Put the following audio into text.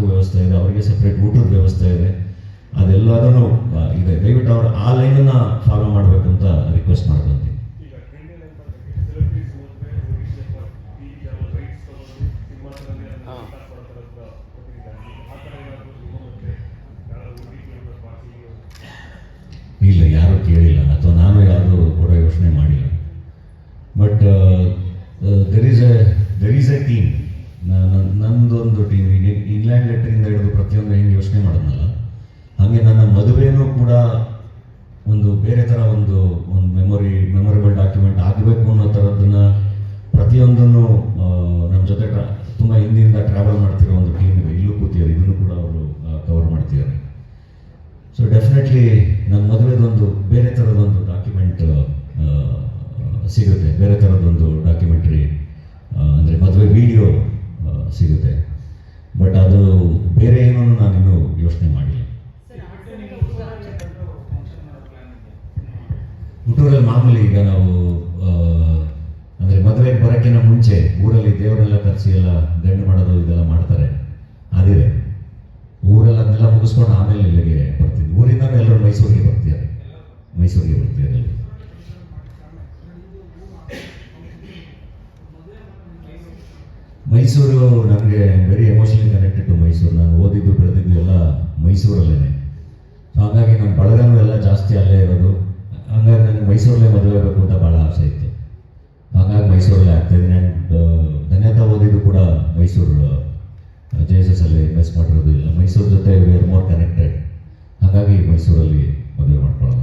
ಉಳ್ಕೊಳ್ಳೋದಕ್ಕೂ ವ್ಯವಸ್ಥೆ ಇದೆ ಅವರಿಗೆ ಸಪ್ರೇಟ್ ಊಟದ ವ್ಯವಸ್ಥೆ ಇದೆ. ಅದೆಲ್ಲದೂ ಇದೆ. ದಯವಿಟ್ಟು ಅವರು ಆ ಲೈನನ್ನು ಫಾಲೋ ಮಾಡಬೇಕು ಅಂತ ರಿಕ್ವೆಸ್ಟ್ ಮಾಡ್ಕೊಂತೀನಿ. ಇಲ್ಲ ಯಾರು ಕೇಳಿಲ್ಲ. ಅಥವಾ ನಾನು ಯಾರು ಕೂಡ ಯೋಚನೆ ಮಾಡಿಲ್ಲ. But there is a there is a team ನಂದೊಂದು ಟೀಮ್ ಈಗ ಯೋಚನೆ ಮಾಡೋದಲ್ಲ. ಹಾಗೆ ನನ್ನ ಮದುವೆನೂ ಕೂಡ ಒಂದು ಬೇರೆ ಥರ ಒಂದು ಒಂದು ಮೆಮೊರಿ ಮೆಮೊರೇಬಲ್ ಡಾಕ್ಯುಮೆಂಟ್ ಆಗಬೇಕು ಅನ್ನೋ ಥರದ್ದನ್ನು ಪ್ರತಿಯೊಂದನ್ನು ನಮ್ಮ ಜೊತೆ ತುಂಬ ಹಿಂದಿನಿಂದ ಟ್ರಾವೆಲ್ ಮಾಡ್ತಿರೋ ಒಂದು ಟೀಮ್ ಇದೆ. ಇಲ್ಲೂ ಕೂತಿದ್ದಾರೆ. ಇದನ್ನು ಕೂಡ ಅವರು ಕವರ್ ಮಾಡ್ತಿದ್ದಾರೆ. ಸೊ ಡೆಫಿನೆಟ್ಲಿ ನನ್ನ ಮದುವೆದೊಂದು, ಬೇರೆ ಥರದೊಂದು ಡಾಕ್ಯುಮೆಂಟ್ ಸಿಗುತ್ತೆ ಬೇರೆ ಥರದೊಂದು ಡಾಕ್ಯುಮೆಂಟ್ರಿ ಅಂದರೆ ಮದುವೆ ವಿಡಿಯೋ ಸಿಗುತ್ತೆ ಬಟ್ ಅದು ಬೇರೆ ಏನೂ ನಾನಿನ್ನೂ ಯೋಚನೆ ಮಾಡಿಲ್ಲ ಹುಟ್ಟೂರಲ್ಲಿ ಮಾಮೂಲಿ ಈಗ ನಾವು ಅಂದರೆ ಮದುವೆಗೆ ಬರೋಕ್ಕಿಂತ ಮುಂಚೆ ಊರಲ್ಲಿ ದೇವರೆಲ್ಲ ಕರೆಸಿ ಎಲ್ಲ ಗಂಡು ಮಾಡೋದು ಇದೆಲ್ಲ ಮಾಡ್ತಾರೆ. ಅದಿದೆ ಊರೆಲ್ಲ ಅದನ್ನೆಲ್ಲ ಮುಗಿಸ್ಕೊಂಡು ಆಮೇಲೆ ಇಲ್ಲಿಗೆ ಬರ್ತೀವಿ. ಊರಿಂದ ಎಲ್ಲರೂ ಮೈಸೂರಿಗೆ ಬರ್ತೀವಿ ಮೈಸೂರಿಗೆ ಬರ್ತೀವಿ ಮೈಸೂರು ನನಗೆ very emotionally connected to Mysuru. ನಾನು ಓದಿದ್ದು, ಬೆಳೆದಿದ್ದು ಎಲ್ಲ ಮೈಸೂರಲ್ಲೇ ಸೊ ಹಾಗಾಗಿ ನಾನು ಬಳಗನೂ ಎಲ್ಲ ಜಾಸ್ತಿ ಅಲ್ಲೇ ಇರೋದು. ಮೈಸೂರಲ್ಲೇ ಮದುವೆ ಆಗಬೇಕು ಅಂತ ಭಾಳ ಆಸೆ ಇತ್ತು. ಹಾಗಾಗಿ ಮೈಸೂರಲ್ಲೇ ಆಗ್ತಾಯಿದ್ದೀನಿ ಆ್ಯಂಡ್ ಧನ್ಯತಾ ಓದಿದ್ದು ಕೂಡ ಮೈಸೂರು ಜೆ ಎಸ್ ಎಸ್ ಅಲ್ಲಿ ಇನ್ವೆಸ್ಟ್ ಮಾಡಿರೋದು ಇಲ್ಲ. ಮೈಸೂರು ಜೊತೆ ವಿ ಆರ್ ಮೋರ್ ಕನೆಕ್ಟೆಡ್ ಹಾಗಾಗಿ ಮೈಸೂರಲ್ಲಿ ಮದುವೆ ಮಾಡ್ಕೊಳ್ಳೋಣ